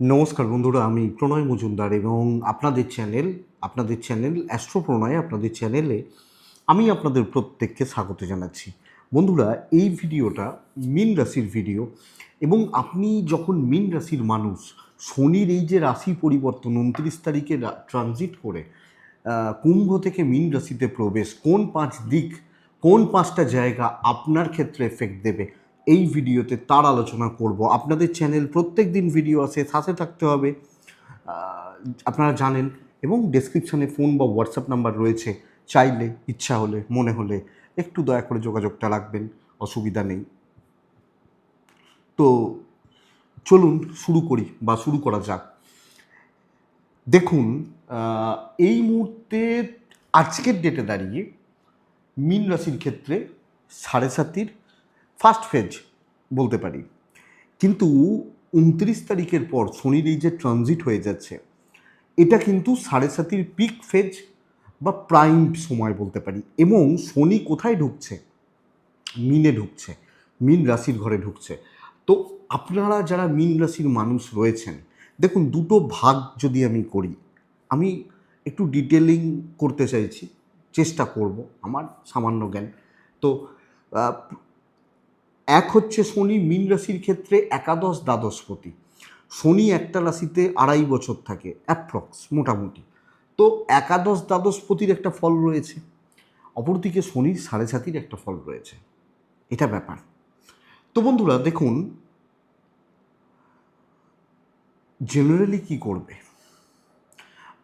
নমস্কার বন্ধুরা, আমি প্রণয় মজুমদার এবং আপনাদের চ্যানেল আপনাদের চ্যানেল অ্যাস্ট্রো প্রণয় আপনাদের চ্যানেলে আমি আপনাদের প্রত্যেককে স্বাগত জানাচ্ছি। বন্ধুরা, এই ভিডিওটা মিন রাশির ভিডিও এবং আপনি যখন মিন রাশির মানুষ, শনির এই যে রাশি পরিবর্তন উনত্রিশ তারিখে ট্রানজিট করে কুম্ভ থেকে মিন রাশিতে প্রবেশ, কোন পাঁচ দিক, কোন পাঁচটা জায়গা আপনার ক্ষেত্রে এফেক্ট দেবে এই ভিডিওতে তার আলোচনা করব। আপনাদের চ্যানেল প্রত্যেক দিন ভিডিও আসে সাথে থাকতে হবে। আপনারা জানেন, এবং ডেসক্রিপশনে ফোন বা হোয়াটসঅ্যাপ নাম্বার রয়েছে। চাইলে, ইচ্ছা হলে, মনে হলে একটু দয়া করে যোগাযোগটা রাখবেন, অসুবিধা নেই। তো, চলুন শুরু করি বা শুরু করা যাক। দেখুন এই মুহূর্তে আজকের ডেটে দাঁড়িয়ে, মিন রাশির ক্ষেত্রে সাড়ে সাতির ফার্স্ট ফেজ বলতে পারি। কিন্তু উনত্রিশ তারিখের পর শনির এই যে ট্রানজিট হয়ে যাচ্ছে, এটা কিন্তু সাড়ে সাতির পিক ফেজ বা প্রাইম সময় বলতে পারি। এবং শনি কোথায় ঢুকছে? মিনে ঢুকছে, মিন রাশির ঘরে ঢুকছে। তো আপনারা যারা মিন রাশির মানুষ রয়েছেন, দেখুন দুটো ভাগ যদি আমি করি, আমি একটু ডিটেলিং করতে চাইছি, চেষ্টা করব আমার সামান্য জ্ঞান। তো এক হচ্ছে শনি, মিন রাশির ক্ষেত্রে একাদশ দ্বাদশপতি। শনি একটা রাশিতে আড়াই বছর থাকে অ্যাপ্রক্স মোটামুটি। তো একাদশ দ্বাদশপতির একটা ফল রয়েছে, অপরদিকে শনির সাড়ে সাতির একটা ফল রয়েছে। এটা ব্যাপার। তো বন্ধুরা, দেখুন জেনারেলি কি করবে?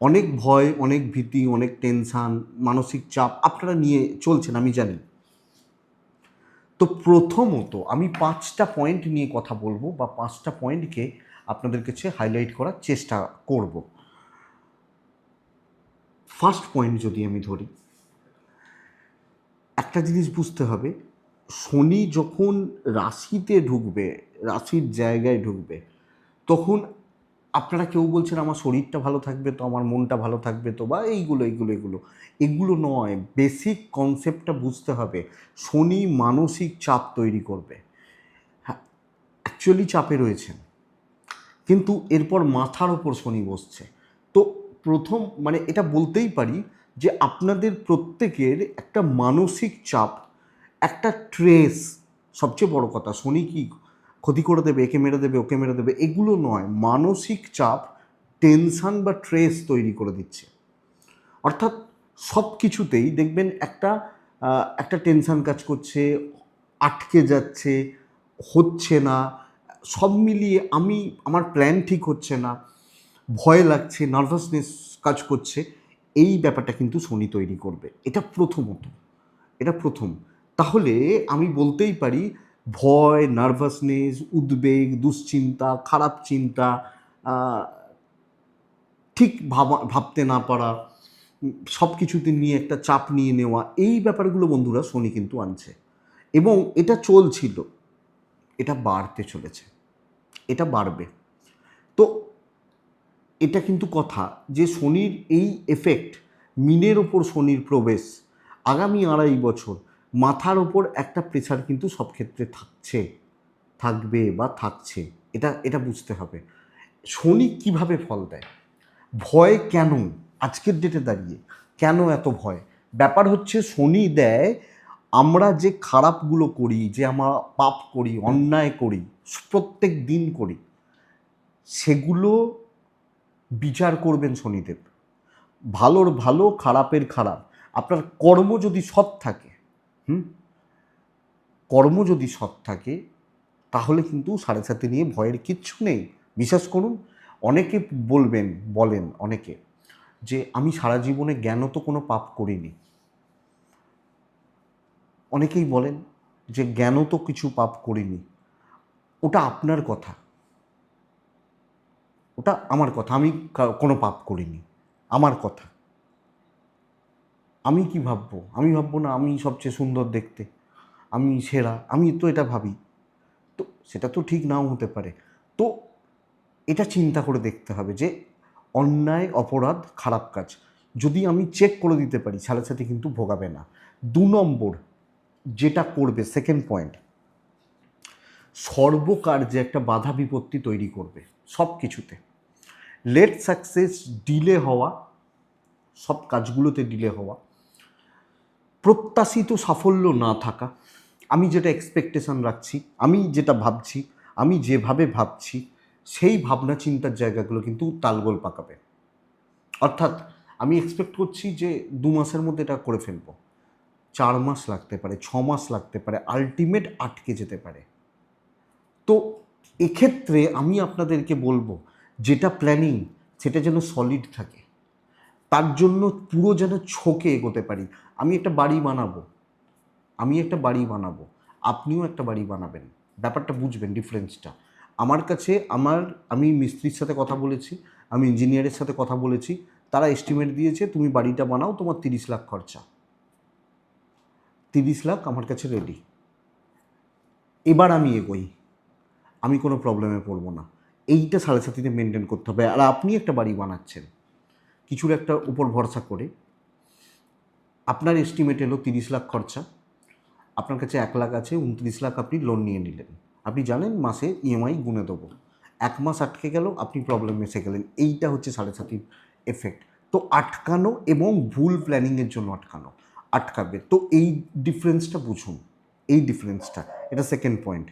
অনেক ভয়, অনেক ভীতি, অনেক টেনশান মানসিক চাপ আপনারা নিয়ে চলছেন, আমি জানি। তো প্রথমত আমি পাঁচটা পয়েন্ট নিয়ে কথা বলব বা পাঁচটা পয়েন্টকে আপনাদের কাছে হাইলাইট করার চেষ্টা করব। ফার্স্ট পয়েন্ট যদি আমি ধরি, একটা জিনিস বুঝতে হবে, শনি যখন রাশিতে ঢুকবে, রাশির জায়গায় ঢুকবে, তখন আপনারা কেউ বলছেন, আমার শরীরটা ভালো থাকবে তো, আমার মনটা ভালো থাকবে তো? বা এইগুলো এইগুলো এগুলো এগুলো নয় বেসিক কনসেপ্টটা বুঝতে হবে। শনি মানসিক চাপ তৈরি করবে। অ্যাকচুয়ালি চাপে রয়েছেন। কিন্তু এরপর মাথার ওপর শনি বসছে। তো প্রথম মানে এটা বলতেই পারি যে আপনাদের প্রত্যেকের একটা মানসিক চাপ, একটা ট্রেস সবচেয়ে বড় কথা, শনি কি ক্ষতি করে দেবে, একে মেরে দেবে, ওকে মেরে দেবে, এগুলো নয়। মানসিক চাপ টেনশান বা ট্রেস তৈরি করে দিচ্ছে। অর্থাৎ সব কিছুতেই দেখবেন একটা একটা টেনশান কাজ করছে, আটকে যাচ্ছে, হচ্ছে না, সব মিলিয়ে আমি, আমার প্ল্যান ঠিক হচ্ছে না, ভয় লাগছে, নার্ভাসনেস কাজ করছে, এই ব্যাপারটা কিন্তু শনি তৈরি করবে। এটা প্রথমত, এটা প্রথম। তাহলে আমি বলতেই পারি ভয়, নার্ভাসনেস, উদ্বেগ, দুশ্চিন্তা, খারাপ চিন্তা ঠিক ভাবা, ভাবতে না পারা, সব কিছুতে নিয়ে একটা চাপ নিয়ে নেওয়া, এই ব্যাপারগুলো বন্ধুরা শনি কিন্তু আনছে। এবং এটা চলছিল। এটা বাড়তে চলেছে। এটা বাড়বে। তো এটা কিন্তু কথা যে শনির এই এফেক্ট মিনের ওপর শনির প্রবেশ আগামী আড়াই বছর মাথার ওপর একটা প্রেশার কিন্তু সব ক্ষেত্রে থাকছে, থাকবে বা থাকছে, এটা এটা বুঝতে হবে। শনি কীভাবে ফল দেয়? ভয় কেন? আজকের ডেটে দাঁড়িয়ে কেন এত ভয়? ব্যাপার হচ্ছে শনি দেয়, আমরা যে খারাপগুলো করি, যে আমরা পাপ করি, অন্যায় করি, প্রত্যেক দিন করি, সেগুলো বিচার করবেন শনিদেব। ভালোর ভালো, খারাপের খারাপ। আপনার কর্ম যদি সৎ থাকে হুম? কর্ম যদি সৎ থাকে, তাহলে কিন্তু সাড়ে সাথে নিয়ে ভয়ের কিচ্ছু নেই। বিশ্বাস করুন, অনেকে বলবেন, বলেন অনেকে যে, আমি সারা জীবনে জ্ঞানও তো কোনো পাপ করিনি। অনেকেই বলেন যে, জ্ঞানও তো কিছু পাপ করিনি। ওটা আপনার কথা। ওটা আমার কথা। আমি কোনো পাপ করিনি। আমার কথা। আমি কি ভাববো? আমি ভাববো না আমি সবচেয়ে সুন্দর দেখতে। আমি সেরা। আমি তো এটা ভাবি। তো সেটা তো ঠিক নাও হতে পারে। তো এটা চিন্তা করে দেখতে হবে যে অন্যায়, অপরাধ, খারাপ কাজ যদি আমি চেক করে দিতে পারি, সাথে কিন্তু ভোগাবে না। দু নম্বর, যেটা করবে সেকেন্ড পয়েন্ট সর্বকার্যে একটা বাধা বিপত্তি তৈরি করবে সব কিছুতে লেট সাকসেস ডিলে হওয়া, সব কাজগুলোতে ডিলে হওয়া প্রত্যাশিত সাফল্য না থাকা। আমি যেটা এক্সপেকটেশন রাখছি, আমি যেটা ভাবছি, আমি যেভাবে ভাবছি, সেই ভাবনা চিন্তার জায়গাগুলো কিন্তু তালগোল পাকাবে। অর্থাৎ আমি এক্সপেক্ট করছি যে দু মাসের মধ্যে এটা করে ফেলব। চার মাস লাগতে পারে, ছ মাস লাগতে পারে আলটিমেট আটকে যেতে পারে। তো এক্ষেত্রে আমি আপনাদেরকে বলব, যেটা প্ল্যানিং সেটা যেন সলিড থাকে। তার জন্য পুরো যেন ছোকে এগোতে পারি। আমি একটা বাড়ি বানাবো। আমি একটা বাড়ি বানাবো। আপনিও একটা বাড়ি বানাবেন। ব্যাপারটা বুঝবেন, ডিফারেন্সটা। আমার কাছে আমার, আমি মিস্ত্রির সাথে কথা বলেছি, আমি ইঞ্জিনিয়ারের সাথে কথা বলেছি। তারা এস্টিমেট দিয়েছে, তুমি বাড়িটা বানাও, তোমার তিরিশ লাখ খরচা। তিরিশ লাখ আমার কাছে রেডি এবার আমি এগোই। আমি কোনো প্রবলেমে পড়ব না। এইটা সাড়ে সাতিতে মেনটেন করতে হবে। আর আপনি একটা বাড়ি বানাচ্ছেন। কিছুর একটা উপর ভরসা করে আপনার এস্টিমেট এলো তিরিশ লাখ খরচা, আপনার কাছে এক লাখ আছে, উনত্রিশ লাখ আপনি লোন নিয়ে নিলেন। আপনি জানেন মাসে ইএমআই গুনে দেবো। এক মাস আটকে গেল, আপনি প্রবলেম এসে গেলেন। এইটা হচ্ছে সাড়ে সাতির এফেক্ট তো আটকানো এবং ভুল প্ল্যানিংয়ের জন্য আটকানো, আটকাবে। তো এই ডিফারেন্সটা বুঝুন, এই ডিফারেন্সটা এটা সেকেন্ড পয়েন্ট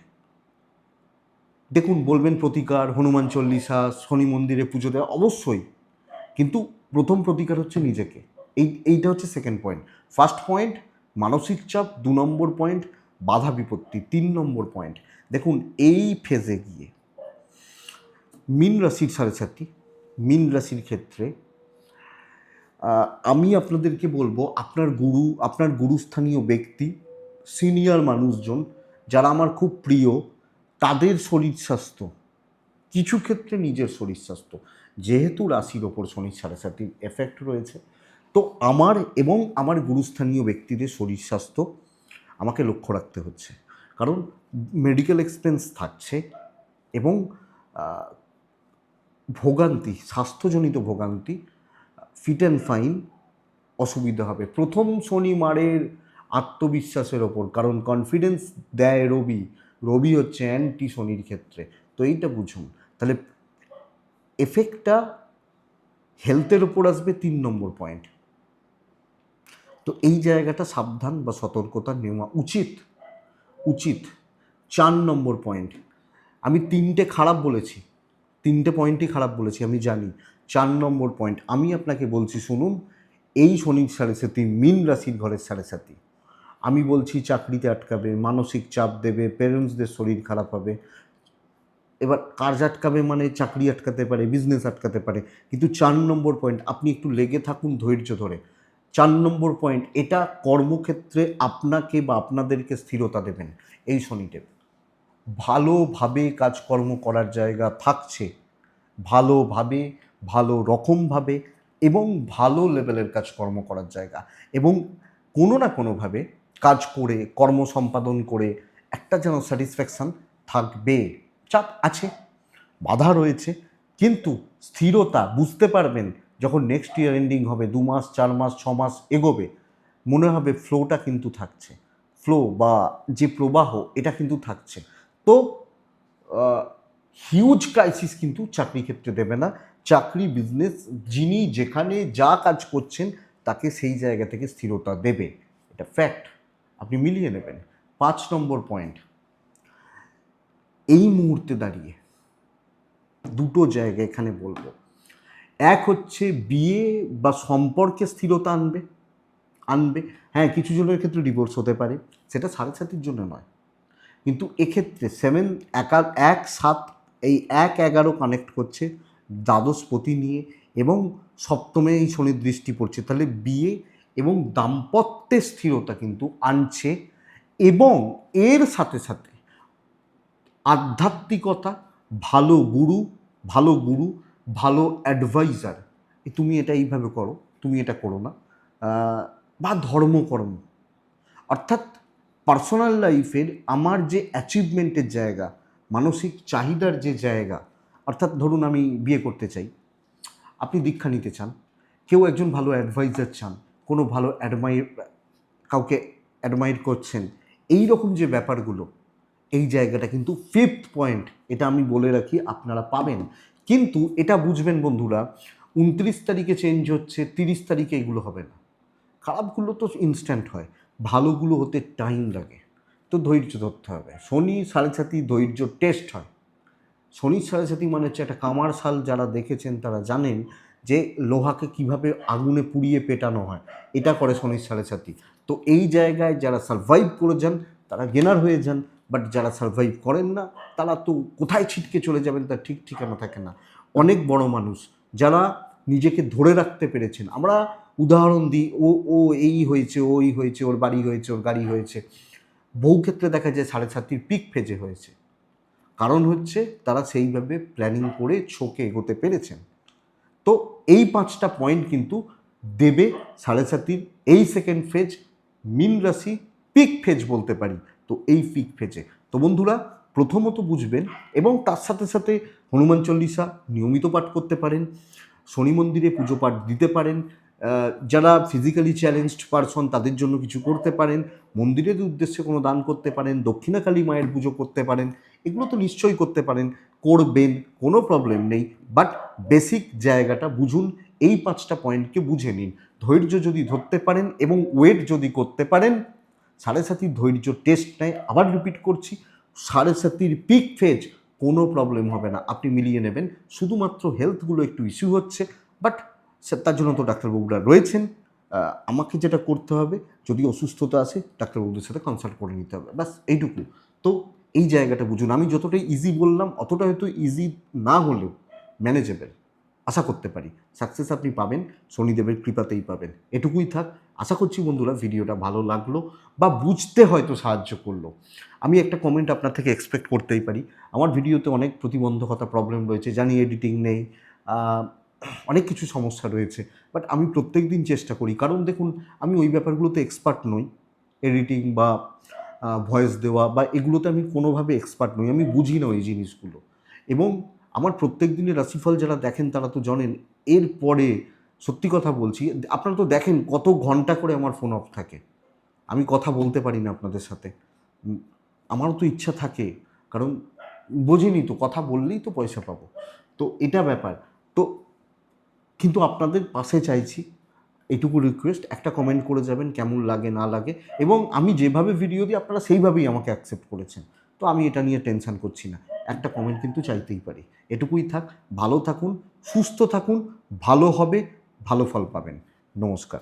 দেখুন, বলবেন প্রতিকার, হনুমান চল্লিশা, শনি মন্দিরে পুজো দেওয়া অবশ্যই। কিন্তু প্রথম প্রতিকার হচ্ছে নিজেকে। এই, এইটা হচ্ছে সেকেন্ড পয়েন্ট ফার্স্ট পয়েন্ট মানসিক চাপ, দু নম্বর পয়েন্ট বাধা বিপত্তি, তিন নম্বর পয়েন্ট দেখুন, এই ফেজে গিয়ে মিন রাশির সাড়ে সাথী মিন রাশির ক্ষেত্রে আমি আপনাদেরকে বলব, আপনার গুরু, আপনার গুরুস্থানীয় ব্যক্তি সিনিয়র মানুষজন, যারা আমার খুব প্রিয়, তাদের শরীর স্বাস্থ্য। কিছু ক্ষেত্রে নিজের শরীর স্বাস্থ্য। যেহেতু রাশির ওপর শনির সাড়ে এফেক্ট রয়েছে, তো আমার এবং আমার গুরুস্থানীয় ব্যক্তিদের শরীর স্বাস্থ্য আমাকে লক্ষ্য রাখতে হচ্ছে। কারণ মেডিকেল এক্সপেন্স থাকছে এবং ভোগান্তি, স্বাস্থ্যজনিত ভোগান্তি ফিট অ্যান্ড ফাইন অসুবিধা হবে। প্রথম শনি মারের আত্মবিশ্বাসের ওপর, কারণ কনফিডেন্স দেয় রবি। রবি হচ্ছে অ্যান্টি শনির ক্ষেত্রে। তো এইটা বুঝুন। তাহলে এফেক্টটা হেলথের ওপর আসবে তিন নম্বর পয়েন্ট তো এই জায়গাটা সাবধান বা সতর্কতা নেওয়া উচিত। উচিত। চার নম্বর পয়েন্ট আমি তিনটে খারাপ বলেছি। তিনটে পয়েন্টই খারাপ বলেছি, আমি জানি। চার নম্বর পয়েন্ট আমি আপনাকে বলছি, শুনুন, এই শনির সাড়ে সাথী মিন রাশির ঘরের সাড়ে সাথী আমি বলছি, চাকরিতে আটকাবে, মানসিক চাপ দেবে প্যারেন্টসদের শরীর খারাপ হবে এবার কাজ আটকাবে মানে চাকরি আটকাতে পারে বিজনেস আটকাতে পারে। কিন্তু চার নম্বর পয়েন্ট আপনি একটু লেগে থাকুন ধৈর্য ধরে। চার নম্বর পয়েন্ট এটা কর্মক্ষেত্রে আপনাকে বা আপনাদেরকে স্থিরতা দেবেন। এই শনিদেব, ভালোভাবে কাজকর্ম করার জায়গা থাকছে। ভালোভাবে, ভালো রকমভাবে এবং ভালো লেভেলের কাজকর্ম করার জায়গা। এবং কোনো না কোনোভাবে কাজ করে, কর্ম সম্পাদন করে একটা যেন স্যাটিসফ্যাকশান থাকবে। চাপ আছে, বাধা রয়েছে, কিন্তু স্থিরতা বুঝতে পারবেন যখন নেক্সট ইয়ার এন্ডিং হবে, দু মাস, চার মাস, ছ মাস এগোবে, মনে হবে ফ্লোটা কিন্তু থাকছে। ফ্লো বা যে প্রবাহ, এটা কিন্তু থাকছে। তো হিউজ ক্রাইসিস কিন্তু চাকরি ক্ষেত্রে দেবে না। চাকরি বিজনেস যিনি যেখানে যা কাজ করছেন, তাকে সেই জায়গা থেকে স্থিরতা দেবে। এটা ফ্যাক্ট আপনি মিলিয়ে নেবেন। পাঁচ নম্বর পয়েন্ট এই মুহূর্তে দাঁড়িয়ে দুটো জায়গা এখানে বলব। এক হচ্ছে বিয়ে বা সম্পর্কে স্থিরতা আনবে আনবে। হ্যাঁ কিছু জনের ক্ষেত্রে ডিভোর্স হতে পারে, সেটা সাড়ে সাতির জন্য নয়। কিন্তু এক্ষেত্রে সেভেন একা, এক, সাত, এই এক, এগারো কানেক্ট করছে দ্বাদশপতি নিয়ে এবং সপ্তমে এই শনির দৃষ্টি পড়ছে। তাহলে বিয়ে এবং দাম্পত্যের স্থিরতা কিন্তু আনছে এবং এর সাথে সাথে আধ্যাত্মিকতা, ভালো গুরু ভালো গুরু, ভালো অ্যাডভাইজার তুমি এটা এইভাবে করো, তুমি এটা করো না। বা ধর্মকর্ম। অর্থাৎ পার্সোনাল লাইফের আমার যে অ্যাচিভমেন্টের জায়গা, মানসিক চাহিদার যে জায়গা, অর্থাৎ ধরুন আমি বিয়ে করতে চাই, আপনি দীক্ষা নিতে চান, কেউ একজন ভালো অ্যাডভাইজার চান, কোনো ভালো অ্যাডমাইর কাউকে অ্যাডমাইর করছেন এই রকম যে ব্যাপারগুলো এই জায়গাটা কিন্তু ফিফথ পয়েন্ট এটা আমি বলে রাখি, আপনারা পাবেন। কিন্তু এটা বুঝবেন বন্ধুরা, উনত্রিশ তারিখে চেঞ্জ হচ্ছে, তিরিশ তারিখে এগুলো হবে না। খারাপগুলো তো ইনস্ট্যান্ট হয়, ভালোগুলো হতে টাইম লাগে। তো ধৈর্য ধরতে হবে। শনি সাড়ে সাতি ধৈর্য টেস্ট হয়। শনির সাড়ে সাতি মানে হচ্ছে একটা কামার শাল, যারা দেখেছেন তারা জানেন যে লোহাকে কীভাবে আগুনে পুড়িয়ে পেটানো হয়। এটা করে শনির সাড়ে সাতি। তো এই জায়গায় যারা সারভাইভ করে যান তারা গেনার হয়ে যান। বাট যারা সারভাইভ করেন না, তারা তো কোথায় ছিটকে চলে যাবেন তার ঠিক ঠিকানা থাকে না। অনেক বড় মানুষ যারা নিজেকে ধরে রাখতে পেরেছেন। আমরা উদাহরণ দিই, ও ও এই হয়েছে, ওই হয়েছে, ওর বাড়ি হয়েছে, ওর গাড়ি হয়েছে। বহু ক্ষেত্রে দেখা যায় সাড়ে সাতটির পিক ফেজে হয়েছে। কারণ হচ্ছে তারা সেইভাবে প্ল্যানিং করে ছোকে এগোতে পেরেছেন। তো এই পাঁচটা পয়েন্ট কিন্তু দেবে সাড়ে সাতির এই সেকেন্ড ফেজ মিন রাশি পিক ফেজ বলতে পারি। তো এই পিক ফেজে তো বন্ধুরা, প্রথমত বুঝবেন এবং তার সাথে সাথে হনুমান চল্লিশা নিয়মিত পাঠ করতে পারেন, শনি মন্দিরে পুজো পাঠ দিতে পারেন যারা ফিজিক্যালি চ্যালেঞ্জড পারসন তাদের জন্য কিছু করতে পারেন মন্দিরের উদ্দেশ্যে কোনো দান করতে পারেন দক্ষিণাকালী মায়ের পুজো করতে পারেন, এগুলো তো নিশ্চয়ই করতে পারেন, করবেন, কোনো প্রবলেম নেই বাট বেসিক জায়গাটা বুঝুন, এই পাঁচটা পয়েন্টকে বুঝে নিন। ধৈর্য যদি ধরতে পারেন এবং ওয়েট যদি করতে পারেন সাড়ে সাতির ধৈর্য টেস্ট নেয়, আবার রিপিট করছি, সাড়ে সাতির পিক ফেজ কোনো প্রবলেম হবে না, আপনি মিলিয়ে নেবেন। শুধুমাত্র হেলথগুলো একটু ইস্যু হচ্ছে বাট তার জন্য তো ডাক্তারবাবুরা রয়েছেন। আমাকে যেটা করতে হবে, যদি অসুস্থতা আসে, ডাক্তারবাবুদের সাথে কনসাল্ট করে নিতে হবে, ব্যাস, এইটুকু। তো এই জায়গাটা বুঝুন, আমি যতটাই ইজি বললাম, অতটা হয়তো ইজি না হলেও ম্যানেজেবল আশা করতে পারি। সাকসেস আপনি পাবেন, শনিদেবের কৃপাতেই পাবেন। এটুকুই থাক, আশা করছি বন্ধুরা ভিডিওটা ভালো লাগল বা বুঝতে হয়তো সাহায্য করল। আমি একটা কমেন্ট আপনার থেকে এক্সপেক্ট করতেই পারি। আমার ভিডিওতে অনেক প্রতিবন্ধকতা প্রবলেম রয়েছে, জানি এডিটিং নেই অনেক কিছু সমস্যা রয়েছে বাট আমি প্রত্যেক দিন চেষ্টা করি। কারণ দেখুন, আমি ওই ব্যাপারগুলোতে এক্সপার্ট নই। এডিটিং বা ভয়েস দেওয়া বা এগুলোতে আমি কোনোভাবে এক্সপার্ট নই। আমি বুঝি না ওই জিনিসগুলো। এবং আমার প্রত্যেক দিনের রাশিফল যারা দেখেন তারা তো জানেন এরপরে সত্যি কথা বলছি, আপনারা তো দেখেন কত ঘণ্টা করে আমার ফোন অফ থাকে। আমি কথা বলতে পারি না আপনাদের সাথে। আমারও তো ইচ্ছা থাকে, কারণ বোঝেনি তো, কথা বললেই তো পয়সা পাবো। তো এটা ব্যাপার। তো কিন্তু আপনাদের পাশে চাইছি এটুকু রিকোয়েস্ট একটা কমেন্ট করে যাবেন কেমন লাগে, না লাগে, এবং আমি যেভাবে ভিডিও দিই, আপনারা সেইভাবেই আমাকে অ্যাকসেপ্ট করেছেন। তো আমি এটা নিয়ে টেনশন করছি না। একটা কমেন্ট কিন্তু চাইতেই পারি। এটুকুই থাক, ভালো থাকুন, সুস্থ থাকুন, ভালো হবে, ভালো ফল পাবেন। নমস্কার।